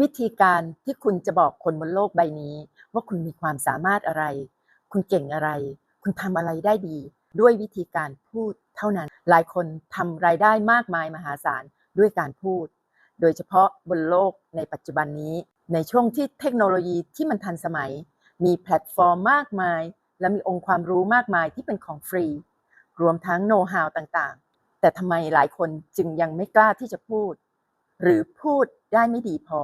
วิธีการที่คุณจะบอกคนบนโลกใบนี้ ว่าคุณมีความสามารถอะไร คุณเก่งอะไร คุณทำอะไรได้ดี ด้วยวิธีการพูดเท่านั้น หลายคนทำรายได้มากมายมหาศาลด้วยการพูด โดยเฉพาะบนโลกในปัจจุบันนี้ ในช่วงที่เทคโนโลยีที่มันทันสมัย มีแพลตฟอร์มมากมาย และมีองค์ความรู้มากมายที่เป็นของฟรี รวมทั้งโน้ตฮาวต่างๆ แต่ทำไมหลายคนจึงยังไม่กล้าที่จะพูด หรือพูดได้ไม่ดีพอ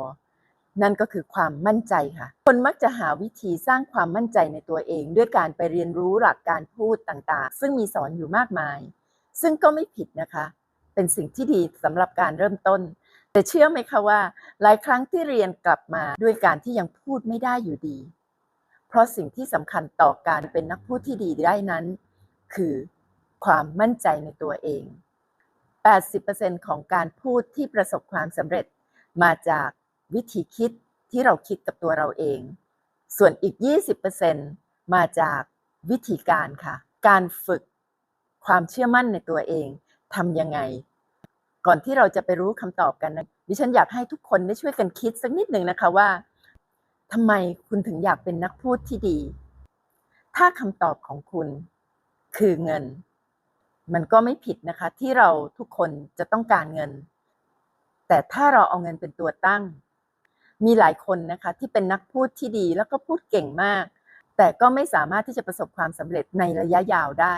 นั่นก็คือความมั่นใจค่ะ คนมักจะหาวิธีสร้างความมั่นใจในตัวเอง ด้วยการไปเรียนรู้หลักการพูดต่างๆ ซึ่งมีสอนอยู่มากมาย ซึ่งก็ไม่ผิดนะคะ เป็นสิ่งที่ดีสำหรับการเริ่มต้น แต่เชื่อไหมคะว่า หลายครั้งที่เรียนกลับมาด้วยการที่ยังพูดไม่ได้อยู่ดี เพราะสิ่งที่สำคัญต่อการเป็นนักพูดที่ดีได้นั้น คือความมั่นใจในตัวเอง 80%ของการพูดที่ประสบความสำเร็จ มาจากวิธีคิดที่เราคิดกับตัวเราเอง ส่วนอีก 20%มาจากวิธีการค่ะ การฝึกความเชื่อมั่นในตัวเองทำยังไง ก่อนที่เราจะไปรู้คำตอบกันนะดิฉันอยากให้ทุกคนได้ช่วยกันคิดสักนิดหนึ่งนะคะว่าทำไมคุณถึงอยากเป็นนักพูดที่ดี ถ้าคำตอบของคุณคือเงิน มันก็ไม่ผิดนะคะ ที่เราทุกคนจะต้องการเงิน แต่ถ้าเราเอาเงินเป็นตัวตั้ง มีหลายคนนะคะที่เป็นนักพูดที่ดีแล้วก็พูดเก่งมาก แต่ก็ไม่สามารถที่จะประสบความสำเร็จในระยะยาวได้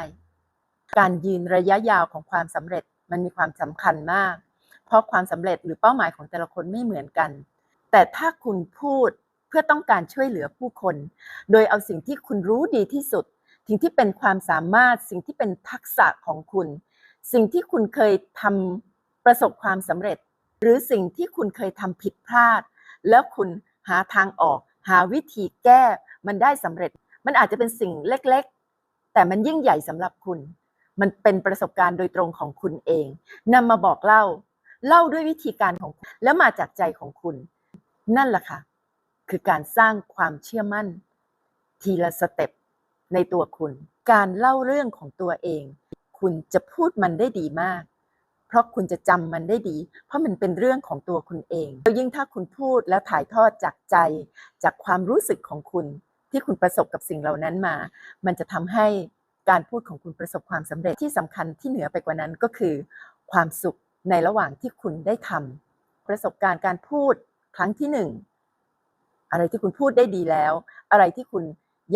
การยืนระยะยาวของความสำเร็จมันมีความสำคัญมาก เพราะความสำเร็จหรือเป้าหมายของแต่ละคนไม่เหมือนกัน แต่ถ้าคุณพูดเพื่อต้องการช่วยเหลือผู้คน โดยเอาสิ่งที่คุณรู้ดีที่สุด สิ่งที่เป็นความสามารถสิ่งที่เป็นทักษะของคุณ สิ่งที่คุณเคยทำประสบความสำเร็จ หรือสิ่งที่คุณเคยทำผิดพลาด แล้วคุณหาทางออก หาวิธีแก้มันได้สำเร็จ มันอาจจะเป็นสิ่งเล็กๆ แต่มันยิ่งใหญ่สำหรับคุณ มันเป็นประสบการณ์โดยตรงของคุณเองนำมาบอกเล่า เล่าด้วยวิธีการของคุณและมาจากใจของคุณ นั่นแหละค่ะคือการสร้างความเชื่อมั่น ทีละสเต็ป ในตัวคุณ การเล่าเรื่องของตัวเอง คุณจะพูดมันได้ดีมาก เพราะคุณจะจำมันได้ดี เพราะมันเป็นเรื่องของตัวคุณเองแล้วยิ่งถ้าคุณพูดและถ่ายทอดจากใจ จากความรู้สึกของคุณ ที่คุณประสบกับสิ่งเหล่านั้นมา มันจะทำให้การพูดของคุณประสบความสำเร็จที่สำคัญที่เหนือไปกว่านั้นก็คือ ความสุขในระหว่างที่คุณได้ทำประสบการณ์การพูดครั้งที่หนึ่งอะไรที่คุณพูดได้ดีแล้ว อะไรที่คุณ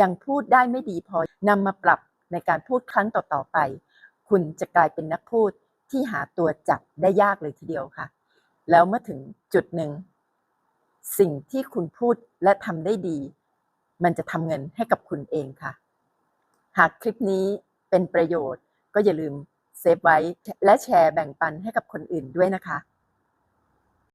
ยังพูดได้ไม่ดีพอนำมาปรับในการพูดครั้งต่อๆไป คุณจะกลายเป็นนักพูดที่หาตัวจับได้ยากเลยทีเดียวค่ะ แล้วเมื่อถึงจุดหนึ่ง สิ่งที่คุณพูดและทำได้ดี มันจะทำเงินให้กับคุณเองค่ะ หากคลิปนี้เป็นประโยชน์ก็อย่าลืมเซฟไว้และแชร์แบ่งปันให้กับคนอื่นด้วยนะคะ